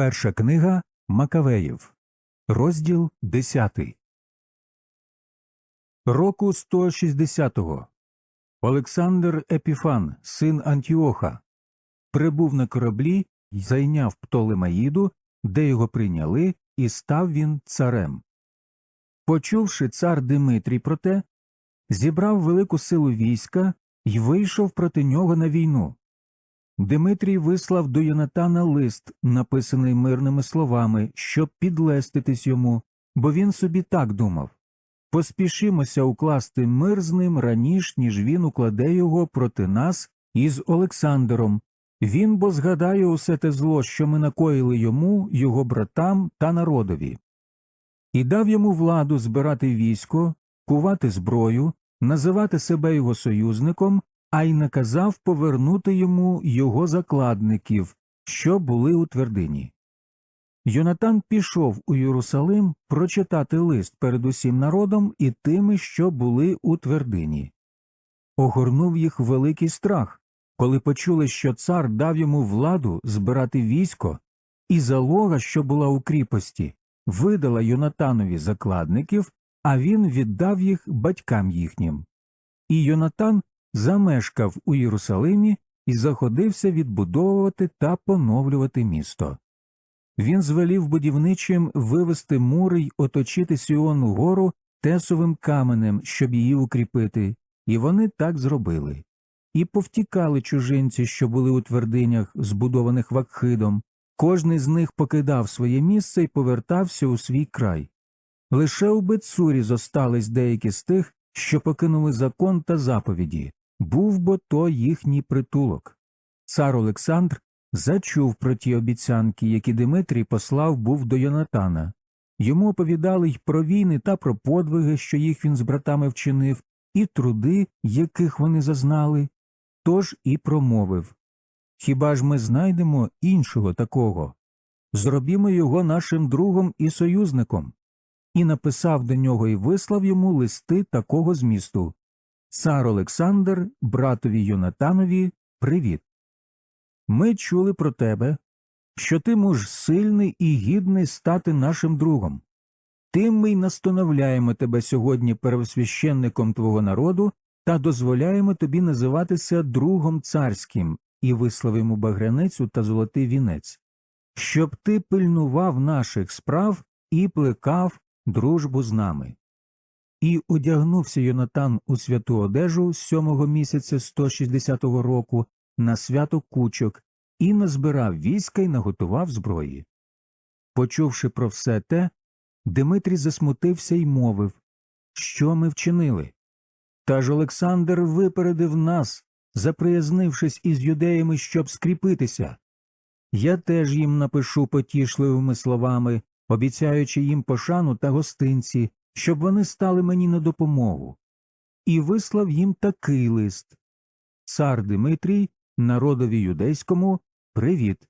Перша книга Макавеїв, розділ 10. Року 160-го Олександр Епіфан, син Антіоха, прибув на кораблі й зайняв Птолемаїду, де його прийняли, і став він царем. Почувши цар Димитрій про те, зібрав велику силу війська й вийшов проти нього на війну. Димитрій вислав до Йонатана лист, написаний мирними словами, щоб підлеститись йому, бо він собі так думав поспішимося укласти мир з ним раніш, ніж він укладе його проти нас із Олександром. Він бо згадає усе те зло, що ми накоїли йому, його братам та народові. І дав йому владу збирати військо, кувати зброю, називати себе його союзником, а й наказав повернути йому його закладників, що були у твердині. Йонатан пішов у Єрусалим прочитати лист перед усім народом і тими, що були у твердині. Огорнув їх великий страх, коли почули, що цар дав йому владу збирати військо, і залога, що була у кріпості, видала Йонатанові закладників, а він віддав їх батькам їхнім. І Йонатан замешкав у Єрусалимі і заходився відбудовувати та поновлювати місто. Він звелів будівничим вивести мури й оточити Сіону гору тесовим каменем, щоб її укріпити, і вони так зробили. І повтікали чужинці, що були у твердинях, збудованих Вакхидом, кожний з них покидав своє місце і повертався у свій край. Лише у Бетсурі зостались деякі з тих, що покинули закон та заповіді, був бо то їхній притулок. Цар Олександр зачув про ті обіцянки, які Димитрій послав був до Йонатана. Йому оповідали й про війни та про подвиги, що їх він з братами вчинив, і труди, яких вони зазнали, тож і промовив Хіба ж ми знайдемо іншого такого? Зробімо його нашим другом і союзником. І написав до нього і вислав йому листи такого змісту Цар Олександр, братові Йонатанові, привіт. Ми чули про тебе, що ти муж сильний і гідний стати нашим другом. Тим ми й настановляємо тебе сьогодні первосвященником твого народу та дозволяємо тобі називатися другом царським і висловимо багряницю та золотий вінець, щоб ти пильнував наших справ і плекав дружбу з нами. І одягнувся Йонатан у святу одежу сьомого місяця 160-го року на свято кучок і назбирав війська й наготував зброї. Почувши про все те, Димитрій засмутився й мовив Що ми вчинили? Та ж Олександр випередив нас, заприязнившись із юдеями, щоб скріпитися. Я теж їм напишу потішливими словами, обіцяючи їм пошану та гостинці, щоб вони стали мені на допомогу. І вислав їм такий лист Цар Димитрій, народові юдейському, привіт,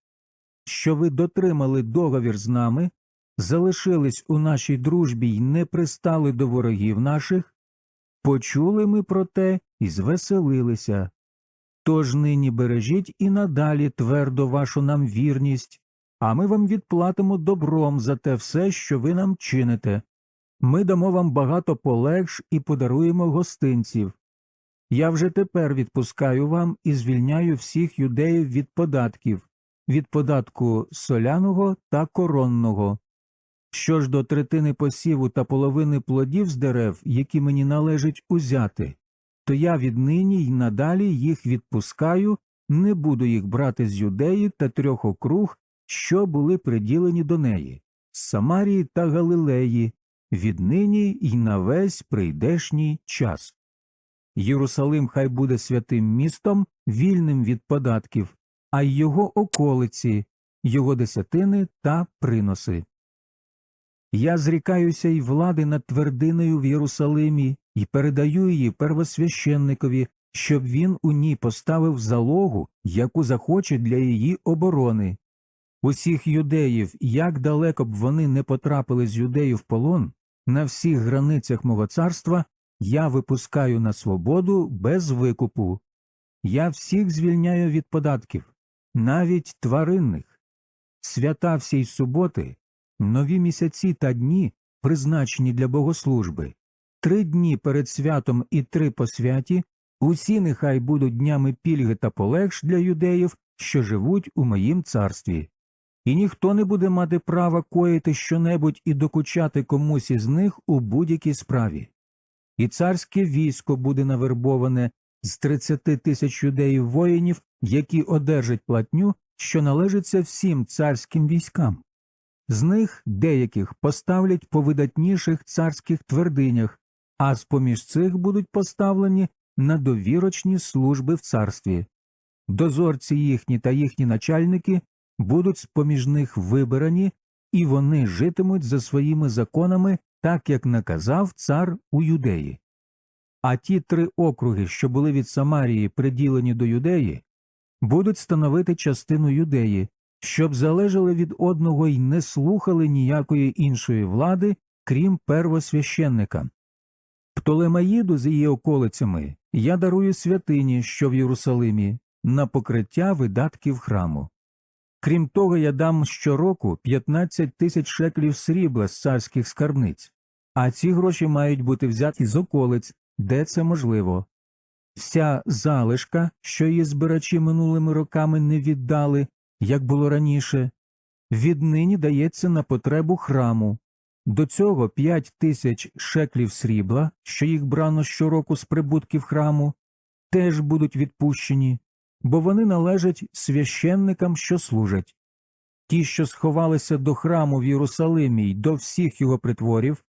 що ви дотримали договір з нами, залишились у нашій дружбі й не пристали до ворогів наших, почули ми про те і звеселилися. Тож нині бережіть і надалі твердо вашу нам вірність, а ми вам відплатимо добром за те все, що ви нам чините. Ми дамо вам багато полегш і подаруємо гостинців. Я вже тепер відпускаю вам і звільняю всіх юдеїв від податків, від податку соляного та коронного. Що ж до третини посіву та половини плодів з дерев, які мені належить узяти, то я віднині й надалі їх відпускаю, не буду їх брати з юдеї та трьох округ, що були приділені до неї, Самарії та Галилеї, віднині й на весь прийдешній час. Єрусалим хай буде святим містом, вільним від податків, а й його околиці, його десятини та приноси. Я зрікаюся й влади над твердиною в Єрусалимі і передаю її первосвященникові, щоб він у ній поставив залогу, яку захоче для її оборони. Усіх юдеїв, як далеко б вони не потрапили з юдею в полон, на всіх границях мого царства я випускаю на свободу без викупу. Я всіх звільняю від податків, навіть тваринних. свята всій суботи, нові місяці та дні, призначені для богослужби, три дні перед святом і три по святі, усі нехай будуть днями пільги та полегш для юдеїв, що живуть у моїм царстві. І ніхто не буде мати права коїти щонебудь і докучати комусь із них у будь-якій справі. І царське військо буде навербоване з 30 тисяч юдеїв воїнів, які одержать платню, що належиться всім царським військам. З них деяких поставлять по видатніших царських твердинях, а з поміж цих будуть поставлені на довірочні служби в царстві. Дозорці їхні та їхні начальники будуть з поміж них вибрані, і вони житимуть за своїми законами, так як наказав цар у юдеї. А ті три округи, що були від Самарії приділені до юдеї, будуть становити частину юдеї, щоб залежали від одного й не слухали ніякої іншої влади, крім первосвященника. Птолемаїду з її околицями я дарую святині, що в Єрусалимі, на покриття видатків храму. Крім того, я дам щороку 15 тисяч шеклів срібла з царських скарбниць, а ці гроші мають бути взяті з околиць, де це можливо. Вся залишка, що її збирачі минулими роками не віддали, як було раніше, віднині дається на потребу храму. До цього 5 тисяч шеклів срібла, що їх брано щороку з прибутків храму, теж будуть відпущені, бо вони належать священникам, що служать. Ті, що сховалися до храму в Єрусалимі й до всіх його притворів,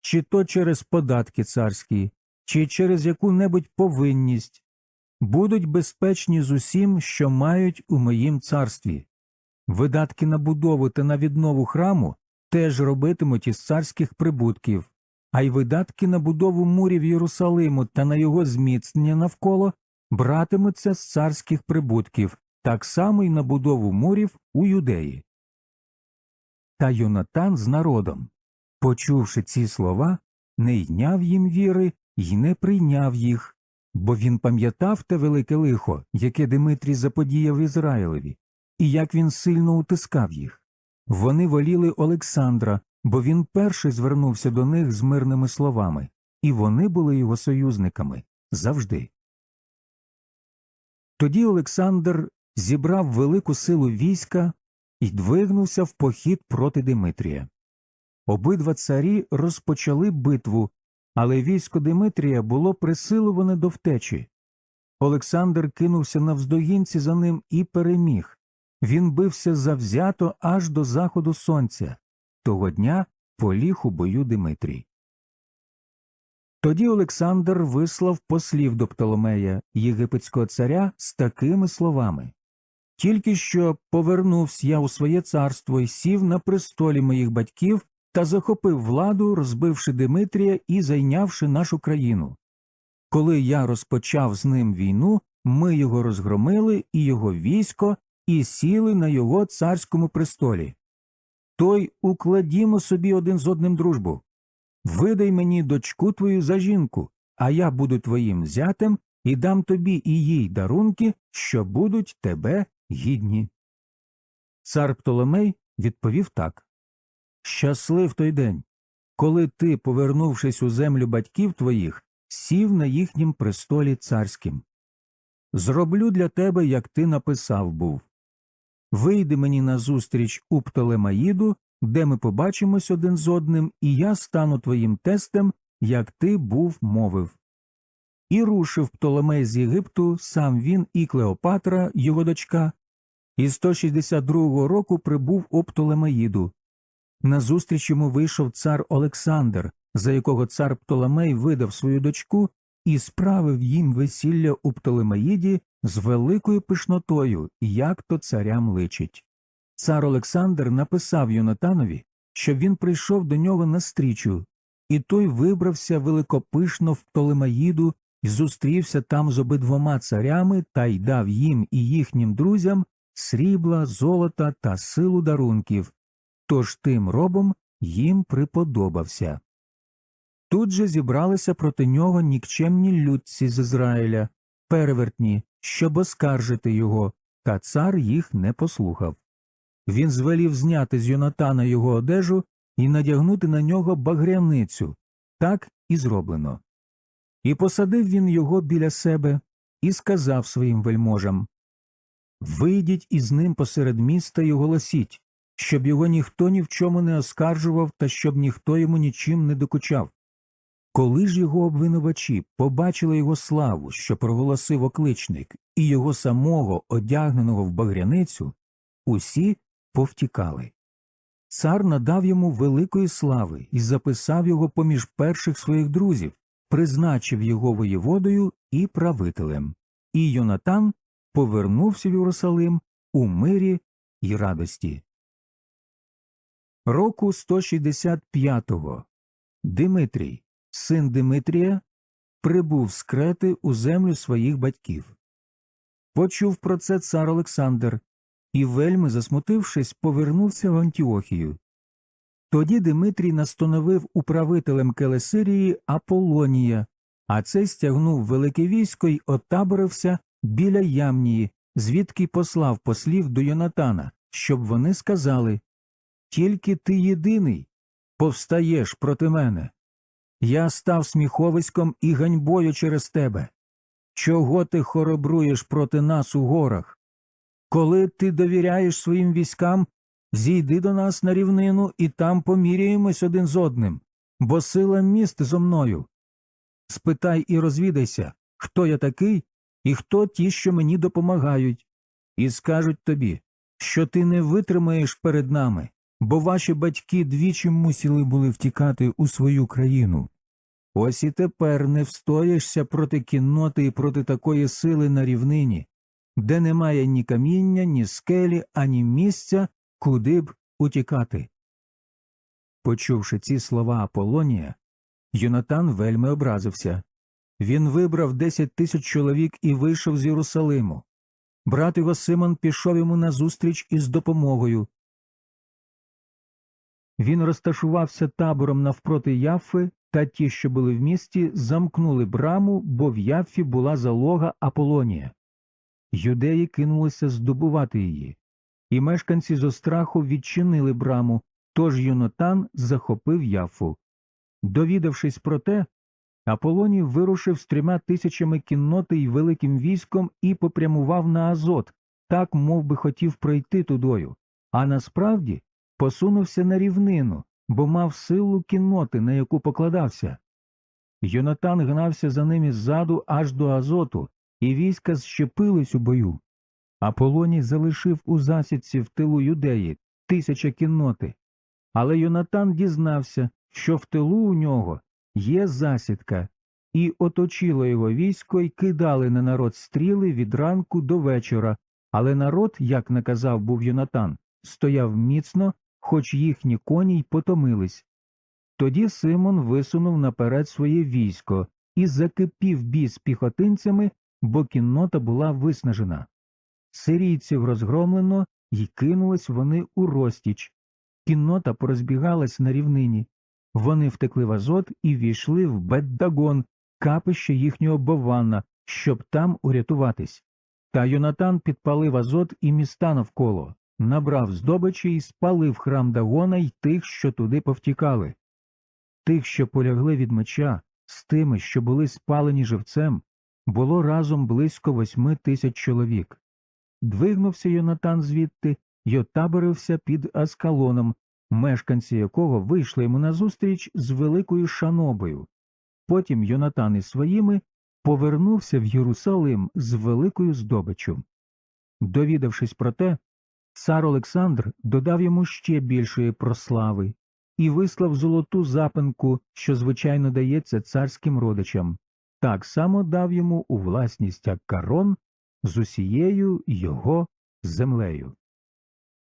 чи то через податки царські, чи через яку-небудь повинність, будуть безпечні з усім, що мають у моїм царстві. Видатки на будову та на віднову храму теж робитимуть із царських прибутків, а й видатки на будову мурів Єрусалиму та на його зміцнення навколо братимуться з царських прибутків, так само й на будову мурів у юдеї. Та Йонатан з народом, почувши ці слова, не йняв їм віри й не прийняв їх, бо він пам'ятав те велике лихо, яке Димитрій заподіяв Ізраїлеві, і як він сильно утискав їх. Вони воліли Олександра, бо він перший звернувся до них з мирними словами, і вони були його союзниками завжди. Тоді Олександр зібрав велику силу війська і двигнувся в похід проти Димитрія. Обидва царі розпочали битву, але військо Димитрія було присилуване до втечі. Олександр кинувся навздогінці за ним і переміг. Він бився завзято аж до заходу сонця. Того дня поліг у бою Димитрій. Тоді Олександр вислав послів до Птоломея, єгипетського царя, з такими словами Тільки що повернувся я у своє царство і сів на престолі моїх батьків та захопив владу, розбивши Димитрія і зайнявши нашу країну. Коли я розпочав з ним війну, ми його розгромили і його військо, і сіли на його царському престолі. Той укладімо собі один з одним дружбу. Видай мені дочку твою за жінку, а я буду твоїм зятем і дам тобі і їй дарунки, що будуть тебе гідні. Цар Птоломей відповів так Щаслив той день, коли ти, повернувшись у землю батьків твоїх, сів на їхнім престолі царським. Зроблю для тебе, як ти написав був. Вийди мені назустріч у Птолемаїду, де ми побачимось один з одним, і я стану твоїм тестем, як ти був мовив. І рушив Птолемей з Єгипту, сам він і Клеопатра, його дочка, і 162 року прибув у Птолемаїду. Назустріч йому вийшов цар Олександр, за якого цар Птолемей видав свою дочку і справив їм весілля у Птолемаїді з великою пишнотою, як то царям личить. Цар Олександр написав Йонатанові, щоб він прийшов до нього на стрічу, і той вибрався великопишно в Птолемаїду і зустрівся там з обидвома царями та й дав їм і їхнім друзям срібла, золота та силу дарунків, тож тим робом їм приподобався. Тут же зібралися проти нього нікчемні людці з Ізраїля, перевертні, щоб оскаржити його, та цар їх не послухав. Він звелів зняти з Йонатана його одежу і надягнути на нього багряницю. Так і зроблено. І посадив він його біля себе і сказав своїм вельможам Вийдіть із ним посеред міста і оголосіть, щоб його ніхто ні в чому не оскаржував та щоб ніхто йому нічим не докучав. Коли ж його обвинувачі побачили його славу, що проголосив окличник, і його самого, одягненого в багряницю, усі повтікали. Цар надав йому великої слави і записав його поміж перших своїх друзів, призначив його воєводою і правителем. І Йонатан повернувся в Єрусалим у мирі й радості. Року 165-го Димитрій, син Димитрія, прибув з Крети у землю своїх батьків. Почув про це цар Олександр і, вельми засмутившись, повернувся в Антіохію. Тоді Димитрій настановив управителем Келесирії Аполонія, а цей стягнув велике військо й отаборився біля Ямнії, звідки послав послів до Йонатана, щоб вони сказали Тільки ти єдиний повстаєш проти мене. Я став сміховиськом і ганьбою через тебе. Чого ти хоробруєш проти нас у горах? Коли ти довіряєш своїм військам, зійди до нас на рівнину і там поміряємось один з одним, бо сила міст зо мною. Спитай і розвідайся, хто я такий і хто ті, що мені допомагають, і скажуть тобі, що ти не витримаєш перед нами, бо ваші батьки двічі мусили були втікати у свою країну. Ось і тепер не встоїшся проти кінноти і проти такої сили на рівнині, де немає ні каміння, ні скелі, ані місця, куди б утікати. Почувши ці слова Аполонія, Йонатан вельми образився. Він вибрав десять тисяч чоловік і вийшов з Єрусалиму. Брат його Симон пішов йому назустріч із допомогою. Він розташувався табором навпроти Яффи, та ті, що були в місті, замкнули браму, бо в Яффі була залога Аполонія. Юдеї кинулися здобувати її, і мешканці зо страху відчинили браму, тож Йонатан захопив Яфу. Довідавшись про те, Аполоній вирушив з трьома тисячами кінноти й великим військом і попрямував на Азот, так мов би хотів пройти тудою, а насправді посунувся на рівнину, бо мав силу кінноти, на яку покладався. Йонатан гнався за ними ззаду аж до Азоту, і війська зщепились у бою. Аполоній залишив у засідці в тилу юдеї тисяча кінноти. Але Йонатан дізнався, що в тилу у нього є засідка, і оточило його військо й кидали на народ стріли від ранку до вечора, але народ, як наказав був Йонатан, стояв міцно, хоч їхні коні й потомились. Тоді Симон висунув наперед своє військо і закипів бій з піхотинцями, бо кіннота була виснажена. Сирійців розгромлено, й кинулись вони у розтіч. Кіннота порозбігалась на рівнині. Вони втекли в Азот і війшли в Беддагон, капище їхнього Бованна, щоб там урятуватись. Та Йонатан підпалив Азот і міста навколо, набрав здобичі і спалив храм Дагона й тих, що туди повтікали. Тих, що полягли від меча, з тими, що були спалені живцем, було разом близько восьми тисяч чоловік. Двигнувся Йонатан звідти й отаборився під Аскалоном, мешканці якого вийшли йому назустріч з великою шанобою. Потім Йонатан із своїми повернувся в Єрусалим з великою здобиччю. Довідавшись про те, цар Олександр додав йому ще більшої прослави і вислав золоту запинку, що звичайно дається царським родичам, так само дав йому у власність як Карон з усією його землею.